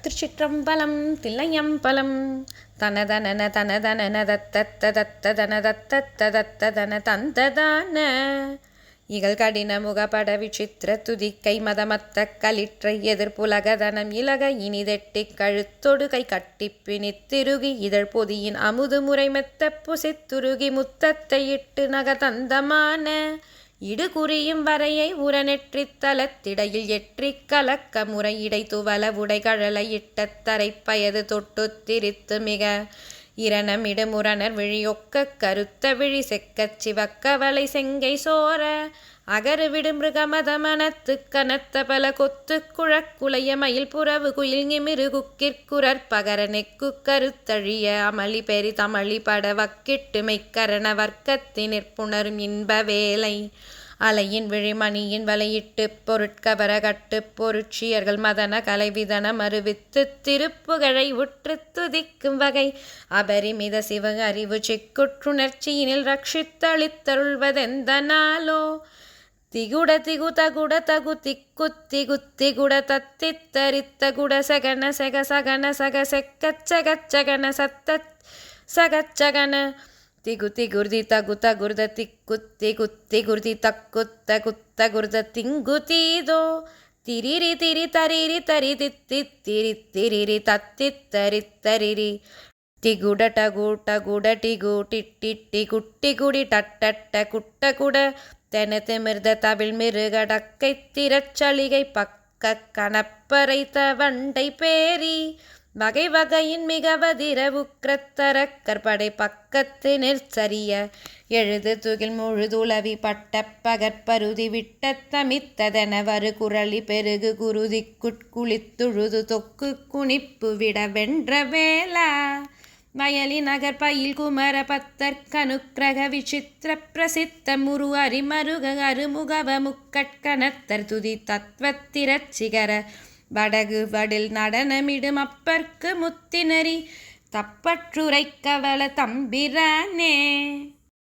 திருச்சிற்றம்பலம் தில்லையம்பலம். தனதனன தனதனன தத்த தத்த தன தத்த தத்த தன தந்ததான. இகழ் கடின முகபட விசித்திர துதிக்கை மதமத்த களிற்றை எதிர்ப்புலகதனம் இலக இனிதெட்டிக் கழுத்தொடு கை கட்டிப் இதழ் பொதியின் அமுது முறை மெத்த புசித்துருகி முத்தத்தை இட்டு நகதந்தமான. இடுகுறியும் வரையை உரனெற்றித் தலத்திடையில் எற்றிக் கலக்க முறை துவல உடைகழலை இட்டத்தரைப்பயது தொட்டு திரித்து மிக இரணமிடுமுரணர் விழியொக்க கருத்த விழி செக்கச் சிவக்கவலை செங்கை சோர. அகரு விடு மிருகமதமனத்து கனத்த பல கொத்து குழக்குலைய மயில் புறவு குயில் நிமிரு குக்கிற்குரற் பகர நெக்கு கருத்தழிய அமளி பெரி தமளி பட வக்கிட்டு மெய்க்கரண வர்க்கத்தினிற்புணரும் இன்ப வேலை. அலையின் விழிமணியின் வலையிட்டு பொருட்கவர கட்டு பொருட்சியர்கள் மதன கலைவிதனம் அறிவித்து திருப்புகழை உற்று துதிக்கும் வகை. அபரிமித சிவ அறிவு சிக்குற்றுணர்ச்சியினில் ரட்சித்தளித்தருள்வதெந்த நாளோ திகுட திகு தகுட தகு திக்கு திகு திகுட தத்தி தரித்த குட சகன சக சகன சக செக்கச் சத்த சகச்சகன തി കുത്തി കുർതി ത കുത്ത കുർത തി കുത്തി കുത്തി കുർതി ത കുത്ത കുത്ത കുർത തിങ്കുതീതോ തിരിരി തിരി തരിരി തരി തിത്തി തിരി തിരിരി തത്തി തരി തരിരി ടികുട ടകൂട്ട കുട ടികൂട്ടിട്ടിട്ടി കുട്ടി കുടി ടട്ടട്ട കുട്ട കുട തെനത്തെ മിർത തവിൾ മിറുകടക്കൈ തിരച്ചളികൈ പക്ക കണപ്പറൈത്ത വണ്ടൈ പേരി வகை வகையின் மிகவதிரவுக்கிரத்தர கற்படை பக்கத்து நிற்சரிய எழுது துகில் முழுதுளவி பட்ட பகற்பருதி விட்ட தமித்ததென வரு குரளி பெருகு குருதிக்குட்குளித்துழுது தொக்கு குனிப்பு விட வென்ற வேளா. வயலி நகர் பயில் குமர பத்தற்கனுக்கிரக விசித்திர பிரசித்த முரு அரிமருக அருமுகவ முக்கட்கணத்தர் துதி தத்வத்திரச்சிகர வடகு வடில் நடனமிடும் அப்பற்கு முத்தினரி தப்பற்றுரை கவல தம்பிரானே.